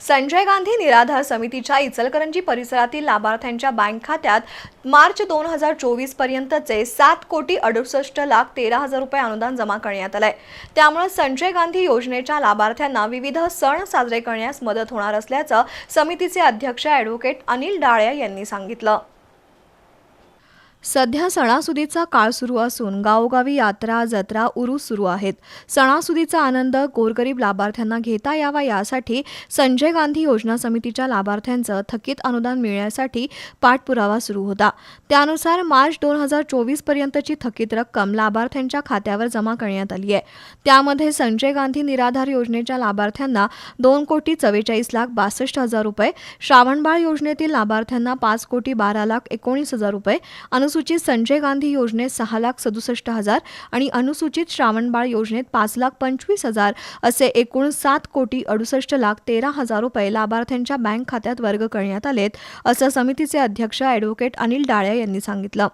संजय गांधी निराधार समितीच्या इचलकरंजी परिसरातील लाभार्थ्यांच्या बँक खात्यात मार्च दोन हजार चोवीस पर्यंतचे सात कोटी अडुसष्ट लाख तेरा हजार रुपये अनुदान जमा करण्यात आलंय. त्यामुळे संजय गांधी योजनेच्या लाभार्थ्यांना विविध सण साजरे करण्यास मदत होणार असल्याचं समितीचे अध्यक्ष ॲडव्होकेट अनिल डाळे यांनी सांगितलं. सध्या सणासुदीचा काळ सुरू असून गावोगावी यात्रा जत्रा उरूस सुरू आहेत. सणासुदीचा आनंद गोरगरीब लाभार्थ्यांना घेता यावा यासाठी संजय गांधी योजना समितीच्या लाभार्थ्यांचं थकीत अनुदान मिळण्यासाठी पाठपुरावा सुरू होता. त्यानुसार मार्च दोन हजार चोवीस पर्यंतची थकीत रक्कम लाभार्थ्यांच्या खात्यावर जमा करण्यात आली आहे. त्यामध्ये संजय गांधी निराधार योजनेच्या लाभार्थ्यांना दोन कोटी चव्वेचाळीस लाख बासष्ट हजार रुपये श्रावणबाळ योजनेतील लाभार्थ्यांना पाच कोटी बारा लाख एकोणीस हजार रुपये अनुसूचित संजय गांधी योजनेत सहा लाख सदुसष्ट हजार आणि अनुसूचित श्रावणबाळ योजनेत पाच लाख पंचवीस हजार असे एकूण सात कोटी अडुसष्ट लाख तेरा हजार रुपये लाभार्थ्यांच्या बँक खात्यात वर्ग करण्यात आलेत असं समितीचे अध्यक्ष ॲडव्होकेट अनिल डाळे यांनी सांगितलं.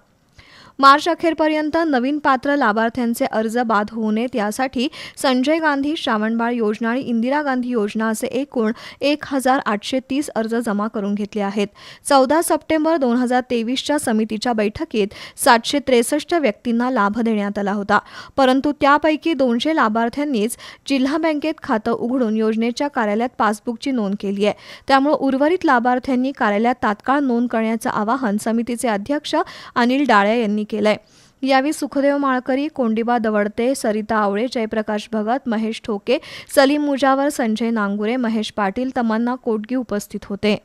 मार्च अखेरपर्यंत नवीन पात्र लाभार्थ्यांचे अर्ज बाद होऊ नयेत. यासाठी संजय गांधी श्रावणबाळ योजना आणि इंदिरा गांधी योजना असे एकूण एक हजार आठशे तीस अर्ज जमा करून घेतले आहेत. चौदा सप्टेंबर दोन हजार तेवीसच्या समितीच्या बैठकीत सातशे त्रेसष्ट व्यक्तींना लाभ देण्यात आला होता. परंतु त्यापैकी दोनशे लाभार्थ्यांनीच जिल्हा बँकेत खातं उघडून योजनेच्या कार्यालयात पासबुकची नोंद केली आहे. त्यामुळे उर्वरित लाभार्थ्यांनी कार्यालयात तात्काळ नोंद करण्याचं आवाहन समितीचे अध्यक्ष अनिल डाळे यांनी केलंय. यावेळी सुखदेव माळकरी कोंडिबा दवडते सरिता आवळे जयप्रकाश भगत महेश ठोके सलीम मुजावर संजय नांगुरे महेश पाटील तमन्ना कोटगी उपस्थित होते.